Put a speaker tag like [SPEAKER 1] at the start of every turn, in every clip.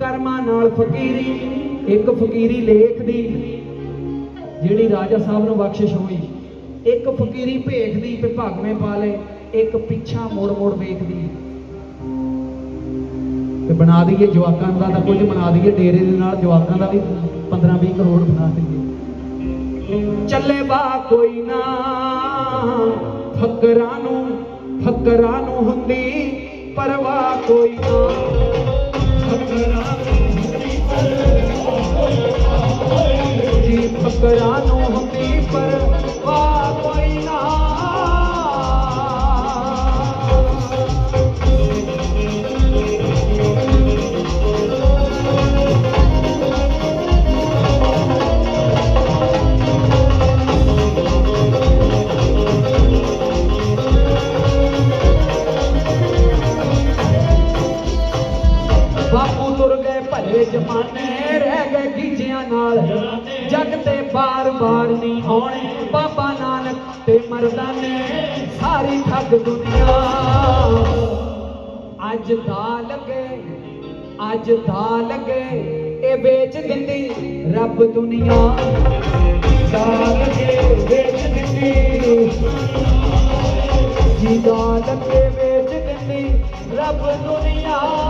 [SPEAKER 1] ਕਰਮਾਂ ਨਾਲ ਫਕੀਰੀ, ਇੱਕ ਫਕੀਰੀ ਲੇਖ ਦੀ, ਜਿਹੜੀ ਰਾਜਾ ਸਾਹਿਬ ਨੂੰ ਬਖਸ਼ਿਸ਼ ਹੋਈ, ਇੱਕ ਫਕੀਰੀ ਭੇਖ ਦੀ ਤੇ ਪਾ ਲੇ ਇੱਕ ਪਿੱਛਾ ਮੋੜ ਮੋੜ ਵੇਖਦੀ ਤੇ ਬਣਾ ਦਈਏ ਜਵਾਕਾਂ ਦਾ ਤਾਂ ਕੁਝ, ਬਣਾ ਦਈਏ ਡੇਰੇ ਦੇ ਨਾਲ ਜਵਾਕਾਂ ਦਾ ਵੀ 15 20 ਕਰੋੜ ਬਣਾ ਦਈਏ। ਚੱਲੇ ਬਾ ਕੋਈ ਨਾ, ਫਕਰਾਂ ਨੂੰ ਫਕਰਾਂ ਨੂੰ ਹੁੰਦੀ ਪਰਵਾਹ ਕੋਈ ਰਹਿ ਨਾਲ ਜੱਗ ਤੇ ਬਾਰ-ਬਾਰ ਨਹੀਂ ਆਉਣੇ। ਬਾਬਾ ਨਾਨਕ ਤੇ ਮਰਦਾਨੇ, ਸਾਰੀ ਠੱਗ ਦੁਨੀਆ। ਅੱਜ ਦਾ ਲੱਗੇ, ਅੱਜ ਦਾ ਲੱਗੇ, ਇਹ ਵੇਚ ਦਿੰਦੀ ਰੱਬ ਦੁਨੀਆ। ਦਾ ਲੱਗੇ, ਵੇਚ ਦਿੰਦੀ ਜਿਹਦਾ ਲੱਗੇ, ਵੇਚ ਦਿੰਦੀ ਰੱਬ ਦੁਨੀਆ।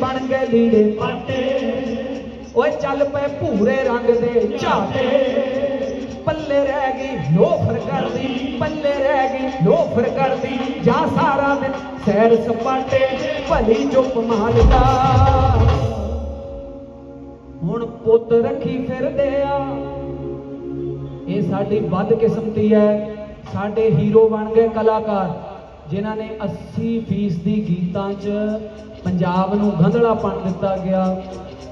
[SPEAKER 1] ਬਣ ਗਏ ਲੀੜੇ ਪਾਟੇ। ਓਏ ਚੱਲ ਪਏ ਭੂਰੇ ਰੰਗ ਦੇ ਝਾਟੇ। ਪੱਲੇ ਰਹਿ ਗਈ ਲੋਫਰ ਕਰਦੀ, ਪੱਲੇ ਰਹਿ ਗਈ ਲੋਫਰ ਕਰਦੀ। ਜਾ ਸਾਰਾ ਦਿਨ ਸੈਰ ਸਪਾਟੇ, ਭਲੀ ਚੁੱਪ ਮਾਲਦਾ ਹੁਣ ਪੁੱਤ ਰੱਖੀ ਫਿਰਦੇ ਆ। ਇਹ ਸਾਡੀ ਵੱਧ ਕਿਸਮਤੀ ਹੈ। ਸਾਡੇ ਹੀਰੋ ਬਣ ਗਏ ਕਲਾਕਾਰ, ਜਿਨ੍ਹਾਂ ਨੇ 80% ਦੀ ਗੀਤਾਂ 'ਚ ਪੰਜਾਬ ਨੂੰ ਗੰਧਲਾਪਣ ਦਿੱਤਾ ਗਿਆ।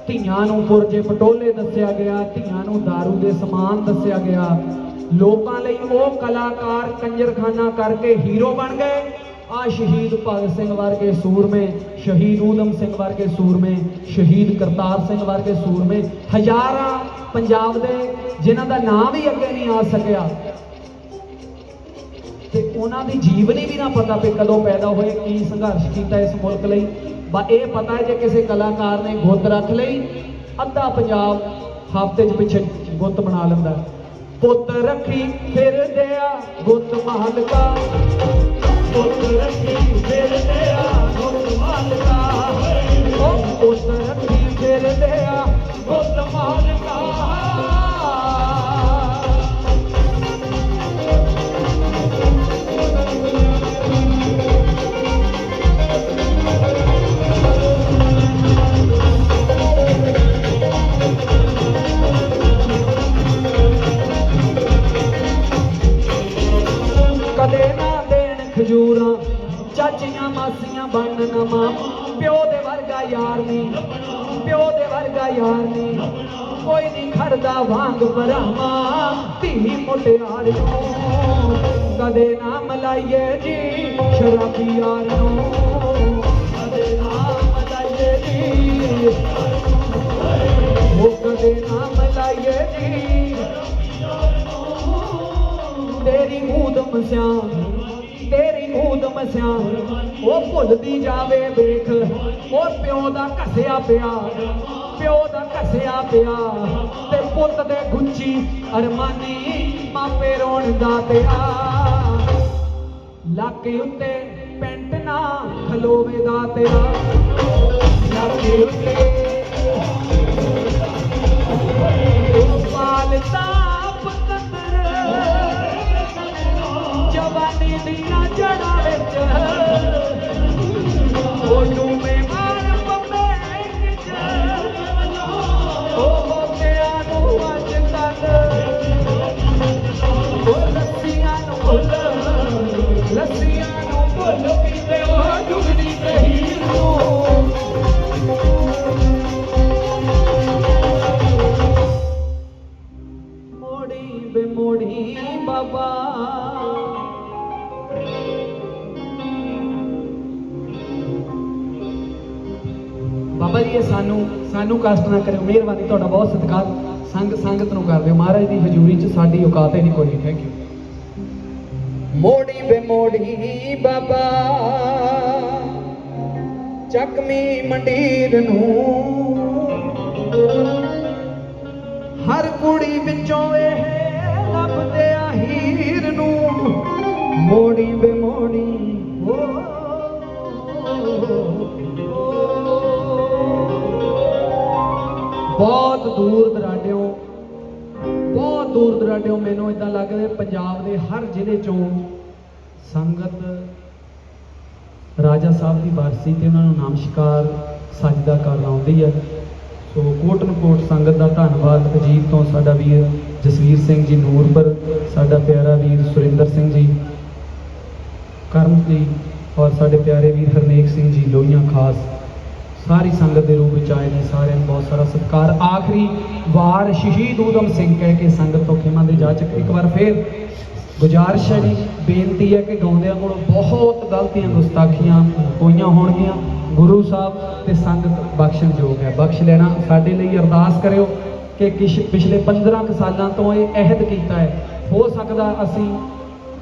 [SPEAKER 1] ਧੀਆਂ ਨੂੰ ਪੁਰਜੇ ਪਟੋਲੇ ਦੱਸਿਆ ਗਿਆ। ਧੀਆਂ ਨੂੰ दारू ਦੇ ਸਮਾਨ ਦੱਸਿਆ ਗਿਆ। ਲੋਕਾਂ ਲਈ ਉਹ ਕਲਾਕਾਰ ਕੰਜਰਖਾਨਾ ਕਰਕੇ ਹੀਰੋ ਬਣ ਗਏ। ਆ ਸ਼ਹੀਦ ਭਗਤ ਸਿੰਘ ਵਰਗੇ ਸੂਰਮੇ, ਸ਼ਹੀਦ ਊਧਮ ਸਿੰਘ ਵਰਗੇ ਸੂਰਮੇ, ਸ਼ਹੀਦ ਕਰਤਾਰ ਸਿੰਘ ਵਰਗੇ ਸੂਰਮੇ, ਹਜ਼ਾਰਾਂ ਪੰਜਾਬ ਦੇ ਜਿਨ੍ਹਾਂ ਦਾ ਨਾਮ ਵੀ ਅੱਗੇ ਨਹੀਂ ਆ ਸਕਿਆ ਤੇ ਉਹਨਾਂ ਦੀ ਜੀਵਨੀ ਵੀ ਨਾ ਪਤਾ ਵੀ ਕਦੋਂ ਪੈਦਾ ਹੋਏ, ਕੀ ਸੰਘਰਸ਼ ਕੀਤਾ ਇਸ ਮੁਲਕ ਲਈ। ਬਾ ਇਹ ਪਤਾ ਹੈ ਜੇ ਕਿਸੇ ਕਲਾਕਾਰ ਨੇ ਗੁੱਤ ਰੱਖ ਲਈ, ਅੱਧਾ ਪੰਜਾਬ ਹਫ਼ਤੇ 'ਚ ਪਿੱਛੇ ਗੁੱਤ ਬਣਾ ਲੈਂਦਾ ਪੁੱਤ ਰੱਖੀ ਫਿਰਦੇ ਆ ਗੁੱਤ ਮਾਲਕਾ ਪੁੱਤ ਰੱਖੀ ਫਿਰਦੇ ਆ ਖਜੂਰਾਂ, ਚਾਚੀਆਂ ਮਾਸੀਆਂ ਬਣਨ ਨਾ ਪਿਓ ਦੇ ਵਰਗਾ ਯਾਰ ਨਹੀਂ ਪਿਓ ਦੇ ਵਰਗਾ ਯਾਰ ਨਹੀਂ ਕੋਈ ਨਹੀਂ ਖੜਦਾ ਵਾਂਗ ਭਰਾਵਾਂ, ਧੀ ਮੁਟਿਆਰ ਨੂੰ। ਕਦੇ ਨਾ ਮਲਾਈਏ ਜੀ ਸ਼ਰਾਬੀ ਯਾਰ ਨੂੰ। ਕਦੇ ਨਾ ਮਲਾਈਏ ਜੀ। ਉਹ ਕਦੇ ਤੇਰੀ ਉਹ ਭੁੱਲਦੀ ਜਾਵੇ ਵੇਖ। ਉਹ ਪਿਓ ਦਾ ਘਸਿਆ ਪਿਆ। ਪਿਓ ਦਾ ਘਸਿਆ ਪਿਆ। ਤੇ ਪੁੱਤ ਦੇ ਗੁੱਚੀ ਅਰਮਾਨੀ ਮਾਪੇ ਰੋਣ ਦਾ ਪਿਆ। ਲੱਕ ਉੱਤੇ ਪੈਂਟ ਨਾ ਖਲੋਵੇ ਦਾ ਤੇਰਾ ਲੱਕ ਉੱਤੇ ਮੋੜੀ ਬੇ ਮੋੜੀ ਬਾਬਾ। ਬਾਬਾ ਜੀ, ਇਹ ਸਾਨੂੰ ਸਾਨੂੰ ਕਸ਼ਟ ਨਾ ਕਰਿਓ, ਮਿਹਰਬਾਨੀ, ਤੁਹਾਡਾ ਬਹੁਤ ਸਤਿਕਾਰ। ਸੰਗ ਸੰਗਤ ਨੂੰ ਕਰਦੇ ਹੋ ਮਹਾਰਾਜ ਦੀ ਹਜ਼ੂਰੀ 'ਚ ਸਾਡੀ ਔਕਾਤ ਹੀ ਨਹੀਂ ਕੋਈ ਥੈਂਕ ਯੂ ਮੋੜੀ ਬੇ ਮੋੜੀ ਬਾਬਾ। ਚੱਕਮੀ ਮੰਡੀਰ ਨੂੰ ਵਿੱਚੋਂ ਇਹ ਲੱਭਦੇ ਆ ਹੀਰ ਨੂੰ। ਮੋੜੀ ਬੇ ਮੋੜੀ। ਬਹੁਤ ਦੂਰ ਦਰਾਡਿਓਂ, ਬਹੁਤ ਦੂਰ ਦਰਾਡਿਓਂ ਮੈਨੂੰ ਇਦਾਂ ਲੱਗਦਾ ਪੰਜਾਬ ਦੇ ਹਰ ਜ਼ਿਲ੍ਹੇ ਚੋਂ ਸੰਗਤ ਰਾਜਾ ਸਾਹਿਬ ਦੀ ਬਰਸੀ ਤੇ ਉਹਨਾਂ ਨੂੰ ਨਮਸਕਾਰ ਸਜਦਾ ਕਰਨ ਆਉਂਦੀ ਹੈ। ਸੋ ਕੋਟਨ ਕੋਟ ਸੰਗਤ ਦਾ ਧੰਨਵਾਦ ਅਜੀਤ ਤੋਂ ਸਾਡਾ ਵੀਰ ਜਸਵੀਰ ਸਿੰਘ ਜੀ ਨੂਰਪੁਰ ਸਾਡਾ ਪਿਆਰਾ ਵੀਰ ਸੁਰਿੰਦਰ ਸਿੰਘ ਜੀ ਕਰਮਜੀਤ ਔਰ ਸਾਡੇ ਪਿਆਰੇ ਵੀਰ ਹਰਨੇਕ ਸਿੰਘ ਜੀ, ਲੋਹੀਆਂ ਖਾਸ। ਸਾਰੀ ਸੰਗਤ ਦੇ ਰੂਪ ਵਿੱਚ ਆਏ ਨੇ ਸਾਰਿਆਂ ਨੂੰ ਬਹੁਤ ਸਾਰਾ ਸਤਿਕਾਰ। ਆਖਰੀ ਵਾਰ ਸ਼ਹੀਦ ਊਧਮ ਸਿੰਘ ਕਹਿ ਕੇ ਸੰਗਤ ਤੋਂ ਖਿਮਾ ਦੇ ਜਾਚਕ ਇੱਕ ਵਾਰ ਫੇਰ ਗੁਜ਼ਾਰਿਸ਼ ਹੈ ਜੀ, ਬੇਨਤੀ ਹੈ ਕਿ ਗਾਉਂਦਿਆਂ ਕੋਲ ਬਹੁਤ ਗਲਤੀਆਂ, ਗੁਸਤਾਖੀਆਂ ਹੋਈਆਂ ਹੋਣਗੀਆਂ। ਗੁਰੂ ਸਾਹਿਬ ਤੇ ਸੰਗਤ ਬਖਸ਼ਣਯੋਗ ਹੈ। ਬਖਸ਼ ਲੈਣਾ ਸਾਡੇ ਲਈ ਅਰਦਾਸ ਕਰਿਓ ਕਿ ਕਿਸ਼ ਪਿਛਲੇ 15 ਕੁ ਸਾਲਾਂ ਤੋਂ ਇਹ ਅਹਿਦ ਕੀਤਾ ਹੈ। ਹੋ ਸਕਦਾ ਅਸੀਂ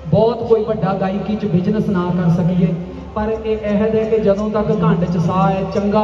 [SPEAKER 1] ਬਹੁਤ ਕੋਈ ਵੱਡਾ ਗਾਇਕੀ ਚ ਬਿਜ਼ਨਸ ਨਾ ਕਰ ਸਕੀਏ, ਪਰ ਇਹ ਅਹਿਦ ਹੈ ਕਿ ਜਦੋਂ ਤੱਕ ਘੰਟ ਚ ਸਾਹ ਹੈ, ਚੰਗਾ